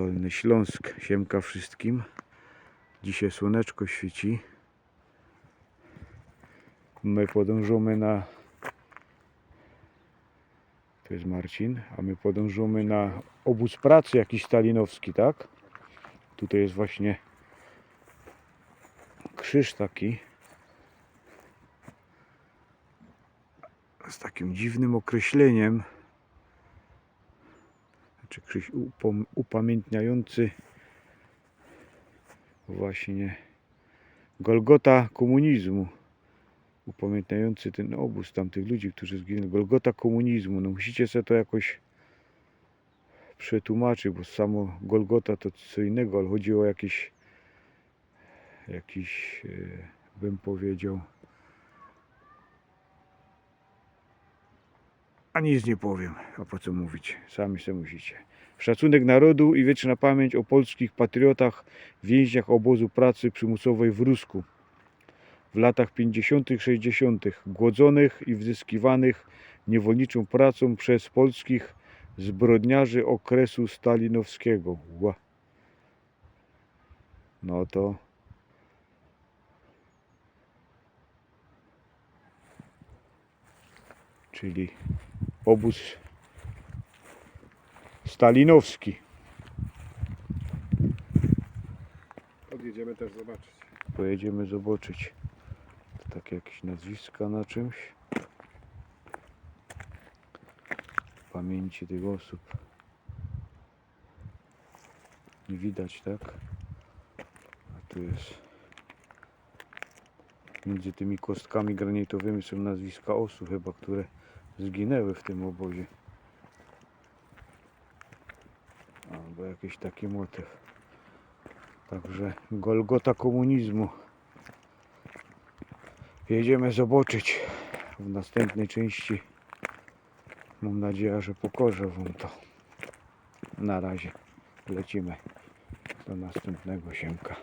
Dolny Śląsk. Siemka wszystkim. Dzisiaj słoneczko świeci. My podążamy na. To jest Marcin, a my podążamy na obóz pracy jakiś stalinowski, tak? Tutaj jest właśnie krzyż taki. Z takim dziwnym określeniem. Krzyż upom- upamiętniający właśnie Golgota komunizmu. Upamiętniający ten obóz tamtych ludzi, którzy zginęli. Golgota komunizmu. No musicie sobie to jakoś przetłumaczyć, bo samo Golgota to co innego, ale chodzi o jakiś jakiś, e, bym powiedział, a nic nie powiem, a po co mówić, sami sobie musicie. Szacunek narodu i wieczna pamięć o polskich patriotach, więźniach obozu pracy przymusowej w Rusku w latach 50., 60., głodzonych i wzyskiwanych niewolniczą pracą przez polskich zbrodniarzy okresu stalinowskiego. Ła. No to czyli obóz stalinowski. Podjedziemy też zobaczyć. Pojedziemy zobaczyć. To takie jakieś nazwiska na czymś. Pamięci tych osób. Nie widać, tak? A tu jest. Między tymi kostkami granitowymi są nazwiska osób chyba, które zginęły w tym obozie. Albo jakiś taki motyw. Także Golgota komunizmu. Jedziemy zobaczyć w następnej części. Mam nadzieję, że pokażę Wam to. Na razie lecimy do następnego siemka.